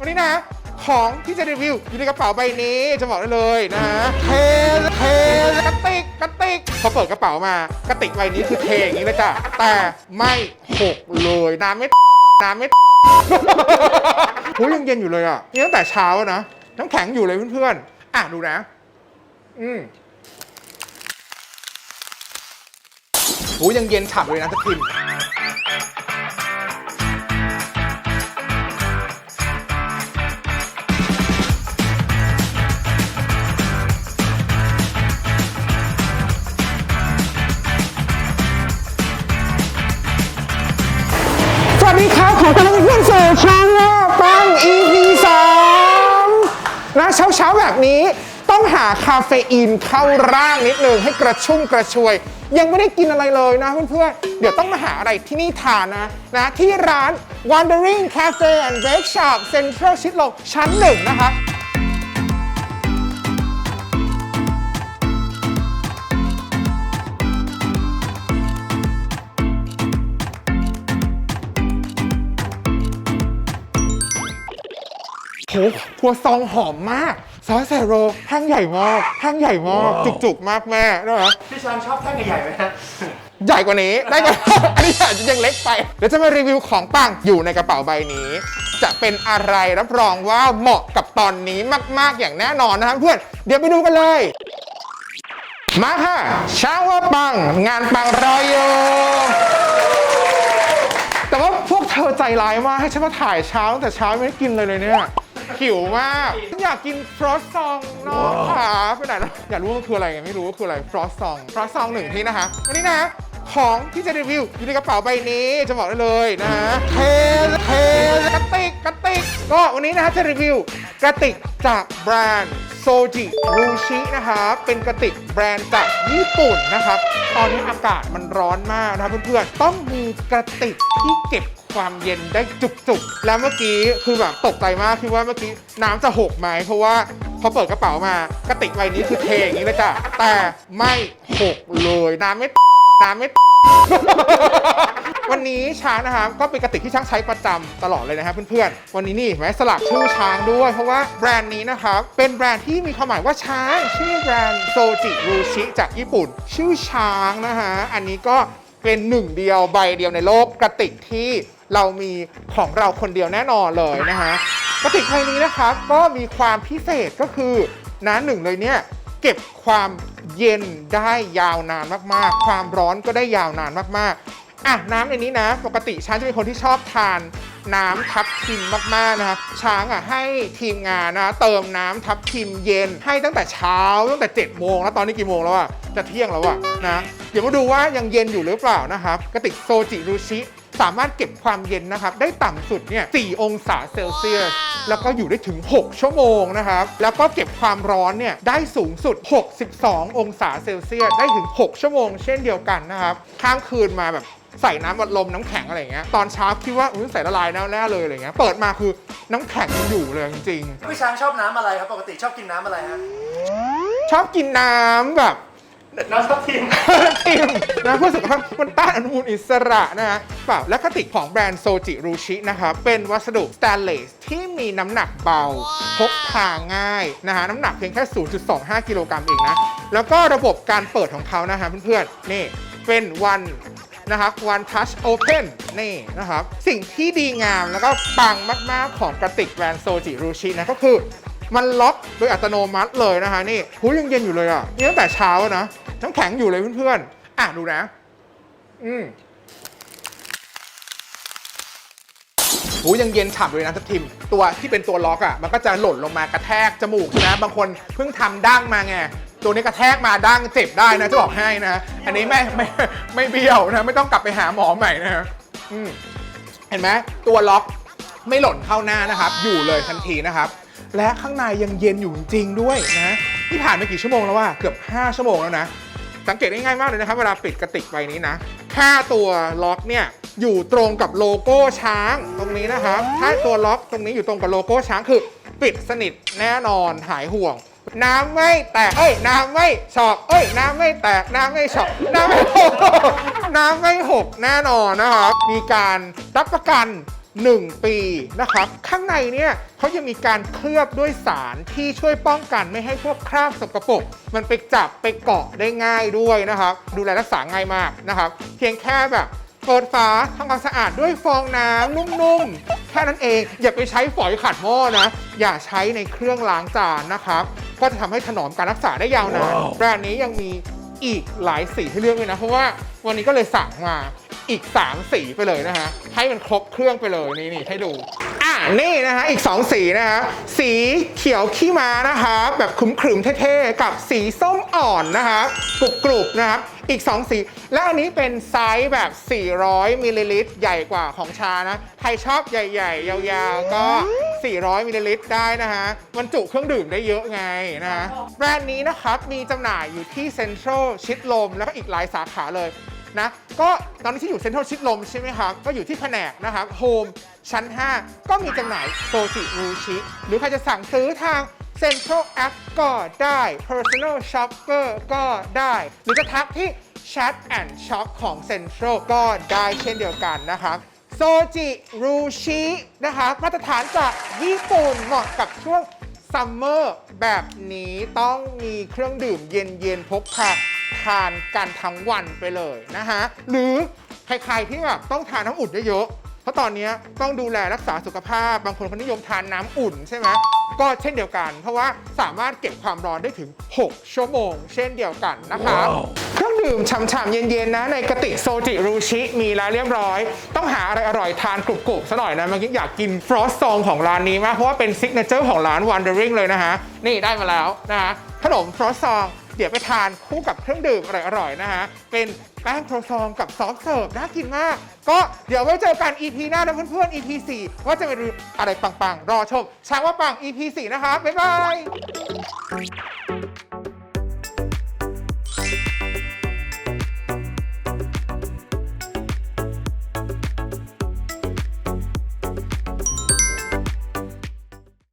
วันนี้นะ ของที่จะรีวิวอยู่ในกระเป๋าใบนี้จะบอกได้เลยนะเทเทกระติกกระติกพอเปิดกระเป๋ามากระติกใบนี้คือเทอย่างนี้เลยจ้ะแต่ไม่หกเลยน้ำไม่น้ำไม่หูยังเย็นอยู่เลยอะนี่ตั้งแต่เช้าแล้วนะน้ำแข็งอยู่เลยเพื่อนๆอะดูนะ อืมหูยังเย็นฉ่ำเลยนะทัพทิมสวัส ดีครับขอต้อนรับเพื่อนๆสู่ช่องว่าปัง EP 3นะเช้าเช้าแบบนี้ต้องหาคาเฟอีนเข้าร่างนิดนึงให้กระชุ่มกระชวย ยังไม่ได้กินอะไรเลยนะเพื่อนๆ เดี๋ยวต้องมาหาอะไรที่นี่ทานนะนะที่ร้าน Wandering Cafe and Bake Shop Central ชิดลมชั้นหนึ่งนะคะ หครัวซองหอมมาก ซอสแซโรแท่งใหญ่มากแท่งใหญ่มากจุกๆมากแม่ได้ไหมพี่ชามชอบแท่งใหญ่ๆไหมฮะใหญ่กว่านี้ ได้กว่าอันนี้อาจจะยังเล็กไปเดี๋ยวจะมารีวิวของปังอยู่ในกระเป๋าใบนี้ จะเป็นอะไรรับรองว่าเหมาะกับตอนนี้มาก ๆ อย่างแน่นอนนะครับเพื่อน เดี๋ยวไปดูกันเลย มาค่ะเช้าว่าปัง งานปังรออยู่แต่ว่าพวกเธอใจร้ายมากให้ฉันมาถ่ายเช้าตั้งแต่เช้าไม่ได้กินเลยเลยเนี่ย หิวมากฉันอยากกินฟรอสซองน้องขาไปไหนแล้วอยากรู้ว่ามันคืออะไรไงไม่รู้ว่าคืออะไรฟรอสซองฟรอสซองหนึ่งที่นะคะวันนี้นะของที่จะรีวิวอยู่ในกระเป๋าใบนี้จะบอกได้เลยนะเทเทกระติกกระติก ก็วันนี้นะฮะจะรีวิวกระติกจากแบรนด์โซจิรูชินะคะเป็นกระติกแบรนด์จากญี่ปุ่นนะครับ ตอนนี้อากาศมันร้อนมากนะครับเพื่อนๆ ต้องมีกระติกที่เก็บ ความเย็นได้จุกๆ แล้วเมื่อกี้คือแบบตกใจมากคิดว่าเมื่อกี้น้ำจะหกไหมเพราะว่าพอเปิดกระเป๋ามากระติกใบนี้คือเทอย่างนี้เลยจ้ะแต่ไม่หกเลยน้ำไม่ น้ำไม่ วันนี้ช้างนะครับก็เป็นกระติกที่ช้างใช้ประจำตลอดเลยนะครับเพื่อนๆ วันนี้นี่เห็นไหมสลักชื่อช้างด้วย เพราะว่าแบรนด์นี้นะครับเป็นแบรนด์ที่มีความหมายว่าช้างชื่อแบรนด์โซจิรูชิจากญี่ปุ่น ชื่อช้างนะฮะอันนี้ก็เป็นหนึ่งเดียวใบเดียวในโลกกระติกที่ เรามีของเราคนเดียวแน่นอนเลยนะฮะกระติกใบนี้นะครับก็มีความพิเศษก็คือนะหนึ่งเลยเนี่ยเก็บความเย็นได้ยาวนานมากๆ ความร้อนก็ได้ยาวนานมากๆอะน้ำในนี้นะ ปกติช้างจะเป็นคนที่ชอบทานน้ำทับทิมมากๆนะครับช้างอะให้ทีมงานนะเติมน้ำทับทิมเย็นให้ตั้งแต่เช้าตั้งแต่7จ็ดโมงแล้วตอนนี้กี่โมงแล้วอะจะเที่ยงแล้วอะนะเดี๋ยวมาดูว่ายังเย็นอยู่หรือเปล่านะครับกระติกโซจิรุชิ สามารถเก็บความเย็นนะครับ ได้ต่ำสุดเนี่ย4องศาเซลเซียส แล้วก็อยู่ได้ถึง 6 ชั่วโมงนะครับ แล้วก็เก็บความร้อนเนี่ยได้สูงสุด 62 องศาเซลเซียส ได้ถึง 6 ชั่วโมงเช่นเดียวกันนะครับข้ามคืนมาแบบใส่น้ำวัดลมน้ำแข็งอะไรอย่างเงี้ยตอนเช้าคิดว่าอุ้ยใส่ละลายแน่ๆเลยอะไรเงี้ยเปิดมาคือน้ำแข็งยังอยู่เลยจริงพี่ชามชอบน้ำอะไรครับปกติชอบกินน้ำอะไรฮะๆชอบกินน้ำแบบ น้ำทับทิม ทิม นะเพื่อสุขภาพมันต้านอนุมูลอิสระนะฮะเปล่าและกระติกของแบรนด์โซจิรูชินะครับเป็นวัสดุสแตนเลสที่มีน้ำหนักเบา พกพาง่ายนะฮะน้ำหนักเพียงแค่ 0.25 กิโลกรัมเองนะ แล้วก็ระบบการเปิดของเขานะฮะเพื่อนๆนี่เป็น one นะครับ one touch open นี่นะครับ สิ่งที่ดีงามแล้วก็ปังมาก ๆ ของกระติกแบรนด์โซจิรูชินะก็คือมันล็อกโดยอัตโนมัติเลยนะคะนี่หูยังเย็นอยู่เลยอะนี่ตั้งแต่เช้าแล้วนะน้ำแข็งอยู่เลยเพื่อน ๆ อะดูนะ อืมหูยังเย็นฉ่ำเลยนะทัพทิม ตัวที่เป็นตัวล็อกอะ มันก็จะหล่นลงมากระแทกจมูกใช่ไหมบางคนเพิ่งทำดั้งมาไง ตัวนี้กระแทกมาดั้งเจ็บได้นะจะบอกให้นะ อันนี้ไม่ไม่ไม่เบี้ยวนะ ไม่ต้องกลับไปหาหมอใหม่นะอืมเห็นไหมตัวล็อกไม่หล่นเข้าหน้านะครับ อยู่เลยทันทีนะครับ และข้างในยังเย็นอยู่จริงด้วยนะที่ผ่านไปกี่ชั่วโมงแล้วว่าเกือบ 5 ชั่วโมงแล้วนะ สังเกตได้ง่ายมากเลยนะครับ เวลาปิดกระติกใบนี้นะค่าตัวล็อกเนี่ยอยู่ตรงกับโลโก้ช้างตรงนี้นะครับ ถ้าตัวล็อกตรงนี้อยู่ตรงกับโลโก้ช้างคือ ปิดสนิทแน่นอนหายห่วง น้ำไม่แตก เอ้ย น้ำไม่ฉอกเอ้ย น้ำไม่แตก น้ำไม่ฉอกน้ำไม่หกน้ำไม่หกแน่นอนนะครับ มีการรับประกัน 1 ปีนะครับ ข้างในเนี่ยเขายังมีการเคลือบด้วยสารที่ช่วยป้องกันไม่ให้พวกคราบสกปรกมันไปจับไปเกาะได้ง่ายด้วยนะครับ ดูแลรักษาง่ายมากนะครับ เพียงแค่แบบเปิดฝาทำความสะอาดด้วยฟองน้ำนุ่มๆ แค่นั้นเอง อย่าไปใช้ฝอยขัดหม้อนะ อย่าใช้ในเครื่องล้างจานนะครับ ก็จะทำให้ถนอมการรักษาได้ยาวนานแบรนด์นี้ยังมีอีกหลายสีให้เลือกเลยนะ เพราะว่าวันนี้ก็เลยสั่งมา อีก 3 สีไปเลยนะฮะ ให้มันครบเครื่องไปเลยนี่นี่ให้ดู อะนี่นะฮะอีก 2 สีนะฮะสีเขียวขี้ม้านะคะแบบขรึมๆเท่ๆกับสีส้มอ่อนนะคะกรุบๆนะครับอีก 2 สี และอันนี้เป็นไซส์แบบ 400มิลลิลิตรใหญ่กว่าของชานะ ใครชอบใหญ่ๆ ยาวๆ ก็ 400มิลลิลิตรได้นะฮะ มันจุเครื่องดื่มได้เยอะไงนะฮะแบรนด์นี้นะครับ มีจำหน่ายอยู่ที่เซ็นทรัลชิดลม แล้วก็อีกหลายสาขาเลย นะก็ตอนนี้ที่อยู่เซ็นทรัลชิดลมใช่ไหมครับ ก็อยู่ที่แผนกนะครับโฮมชั้น 5 ก็มีจำหน่ายโซจิรูชิหรือใครจะสั่งซื้อทาง Central App ก็ได้ Personal Shopper ก็ได้ หรือจะทักที่ Chat and Shop ของ Central ก็ได้เช่นเดียวกันนะครับโซจิรูชินะคะมาตรฐานจากญี่ปุ่นเหมาะกับช่วงซัมเมอร์แบบนี้ต้องมีเครื่องดื่มเย็นๆพกพา ทานกันทั้งวันไปเลยนะฮะ หรือใครๆที่แบบต้องทานน้ำอุ่นเยอะๆเพราะตอนนี้ต้องดูแลรักษาสุขภาพ บางคนเขานิยมทานน้ำอุ่นใช่ไหมก็เช่นเดียวกัน เพราะว่าสามารถเก็บความร้อนได้ถึง 6 ชั่วโมง เช่นเดียวกันนะคะเครื่องดื่มฉ่ำๆเย็นๆนะในกระติกโซจิรูชิมีแล้วเรียบร้อย ต้องหาอะไรอร่อยทานกรุบๆซะหน่อยนะเมื่อกี้อยากกินฟรอสซองของร้านนี้มากเพราะว่าเป็นซิกเนเจอร์ของร้าน Wandering เลยนะฮะนี่ได้มาแล้วนะฮะขนมฟรอสซอง เดี๋ยวไปทานคู่กับเครื่องดื่มอร่อยๆนะฮะ เป็นแป้งโครซองกับซอสเสิร์ฟน่ากินมาก ก็เดี๋ยวไว้เจอกัน EP หน้านะเพื่อนๆ EP 4 ว่าจะเป็นอะไรปังๆ รอชมช้างว่าปัง EP 4 นะคะ บ๊ายบาย